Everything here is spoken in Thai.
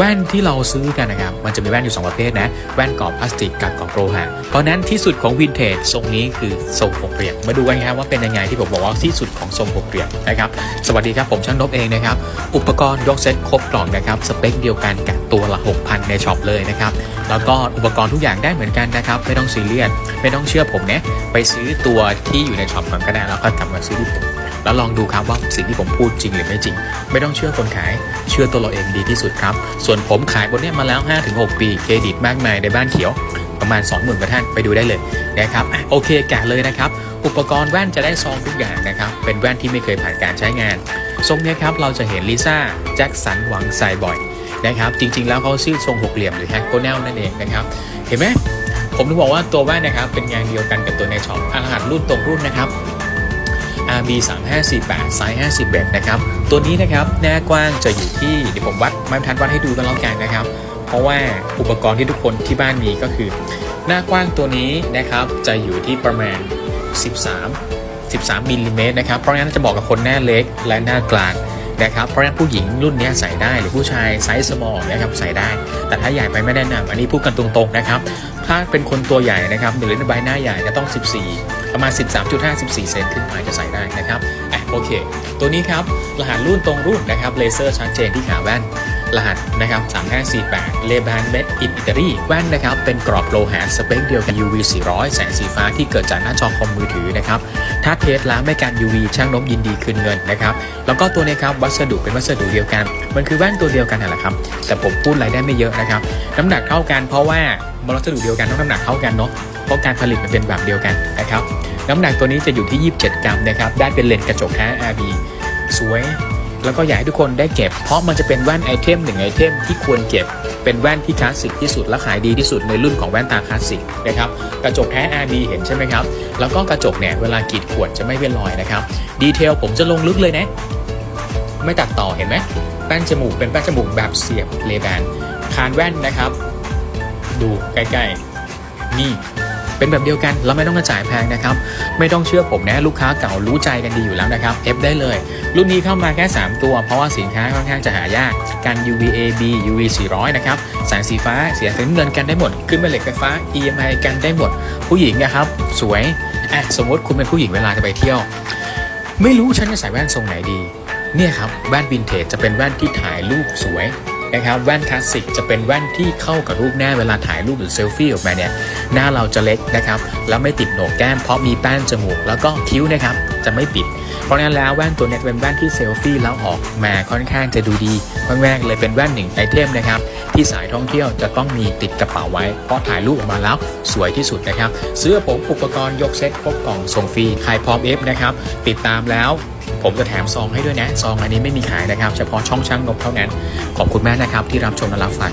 แว่นที่เราซื้อกันนะครับ มันจะมีแว่นอยู่ 2 ประเภทนะ แว่นกรอบพลาสติกกับกรอบโลหะ เพราะนั้นที่สุดของวินเทจทรงนี้คือทรงหกเหลี่ยม มาดูกันครับว่าเป็นยังไงที่ผมบอกว่าที่สุดของทรงหกเหลี่ยมนะครับ สวัสดีครับผมช่างนบเองนะครับ อุปกรณ์ยกเซตครบกล่องนะครับ สเปคเดียวกันกับตัวละ 6,000 ในช็อปเลยนะครับ แล้วก็อุปกรณ์ทุกอย่างได้เหมือนกันนะครับ ไม่ต้องซีเรียส ไม่ต้องเชื่อผมนะ ไปซื้อตัวที่อยู่ในช็อปก่อนก็ได้แล้วก็กลับมาซื้อที่ผม แล้วลองดูครับว่าสิ่งที่ผมพูดจริงหรือไม่จริง ไม่ต้องเชื่อคนขาย เชื่อตัวเราเองดีที่สุดครับ ส่วนผมขายบนนี้มาแล้ว 5-6 ปีเครดิตมากมายในบ้านเขียว ประมาณ 20,000กว่าท่านไปดูได้เลยนะครับโอเคแกะเลยนะครับ อุปกรณ์แว่นจะได้ซองทุกอย่างนะครับ เป็นแว่นที่ไม่เคยผ่านการใช้งาน ทรงนี้ครับเราจะเห็นลิซ่าแจ็คสันหวังใส่บ่อยนะครับจริงๆ แล้วเขาชื่อทรงหกเหลี่ยมหรือแฮกโกแนลนั่นเองนะครับเห็นไหมผมถึงบอกว่าตัวแว่นนะครับเป็นงานเดียวกันกับตัวในช็อปรหัสรุ่นตรงรุ่นนะครับ RB 3 5 4 8ไซส์50เบตนะครับ ตัวนี้นะครับหน้ากว้างจะอยู่ที่เดี๋ยวผมวัดไม้บรรทัดวัดให้ดูกันแล้วกันนะครับ เพราะว่าอุปกรณ์ที่ทุกคนที่บ้านมีก็คือ หน้ากว้างตัวนี้นะครับจะอยู่ที่ประมาณ 13 13มิลลิเมตรนะครับ เพราะฉะนั้นจะบอกกับคนหน้าเล็กและหน้ากลางนะครับ เพราะฉะนั้นผู้หญิงรุ่นนี้ใส่ได้หรือผู้ชายไซส์ small นะครับใส่ได้ แต่ถ้าใหญ่ไปไม่แนะนำอันนี้พูดกันตรงๆนะครับ ถ้าเป็นคนตัวใหญ่นะครับหรือใบหน้าใหญ่จะต้อง 14 ประมาณ 13.5 14เซนขึ้นไปจะใส่ได้นะครับอะโอเค ตัวนี้ครับ รหัสรุ่นตรงรุ่นนะครับเลเซอร์ชัดเจนที่ขาแว่น รหัสนะครับ 3548 เลบานเม็ดอิตอิตาลีแว่นนะครับ เป็นกรอบโลหะสเปคเดียวกับ UV 400 แสงสีฟ้าที่เกิดจากหน้าจอคอมมือถือนะครับ ถ้าเทสแล้วไม่กัน UV ช่างน้มยินดีคืนเงินนะครับ แล้วก็ตัวนี้ครับวัสดุเป็นวัสดุเดียวกัน มันคือแว่นตัวเดียวกันนั่นแหละครับ แต่ผมพูดอะไรได้ไม่เยอะนะครับ น้ำหนักเท่ากันเพราะว่ามันวัสดุเดียวกันต้องน้ำหนักเท่ากันเนาะ เพราะการผลิตมันเป็นแบบเดียวกันนะครับน้ำหนักตัวนี้จะอยู่ที่ 27 กรัมนะครับได้เป็นเลนส์กระจก 5RB สวย แล้วก็อยากให้ทุกคนได้เก็บ เพราะมันจะเป็นแว่นไอเทมหนึ่งไอเทมที่ควรเก็บ เป็นแว่นที่คลาสสิกที่สุดและขายดีที่สุดในรุ่นของแว่นตาคลาสสิกนะครับกระจกแท้ RB เห็นใช่ไหมครับ แล้วก็กระจกเนี่ยเวลากรีดขวดจะไม่เป็นรอยนะครับ ดีเทลผมจะลงลึกเลยนะ ไม่ตัดต่อเห็นไหมแป้นจมูกเป็นแป้นจมูกแบบเสียบเลแบนคานแว่นนะครับ ดูใกล้ๆนี่ เป็นแบบเดียวกันเราไม่ต้องกระจ่ายแพงนะครับ ไม่ต้องเชื่อผมนะลูกค้าเก่ารู้ใจกันดีอยู่แล้วนะครับ F ได้เลย รุ่นนี้เข้ามาแค่ 3 ตัว เพราะว่าสินค้าค่อนข้างจะหายากกัน UVA B UV 400นะครับแสงสีฟ้าเสียงถึงเงินกันได้หมด ขึ้นแม่เหล็กไฟฟ้า EMI กันได้หมด ผู้หญิงนะครับ สวยอะสมมติคุณเป็นผู้หญิงเวลาจะไปเที่ยว ไม่รู้ฉันจะใส่แว่นทรงไหนดี เนี่ยครับแว่นวินเทจจะเป็นแว่นที่ถ่ายรูปสวย นะครับแว่นคลาสสิกจะเป็นแว่นที่เข้ากับรูปหน้าเวลาถ่ายรูปหรือเซลฟี่ออกมาเนี่ยหน้าเราจะเล็กนะครับแล้วไม่ติดโหนกแก้มเพราะมีแป้นจมูก แล้วก็คิ้วนะครับจะไม่ปิด เพราะนั้นแล้วแว่นตัวนี้เป็นแว่นที่เซลฟี่แล้วออกมาค่อนข้างจะดูดีมากๆเลยเป็นแว่นหนึ่งไอเทมนะครับที่สายท่องเที่ยวจะต้องมีติดกระเป๋าไว้ เพราะถ่ายรูปออกมาแล้วสวยที่สุดนะครับเสื้อผมอุปกรณ์ยกเซ็ตครบกล่องส่งฟรีใครพร้อมเอฟนะครับติดตามแล้ว ผมจะแถมซองให้ด้วยนะ ซองอันนี้ไม่มีขายนะครับ เฉพาะช่องช่างนบเท่านั้น ขอบคุณมากนะครับที่รับชมและรับฟัง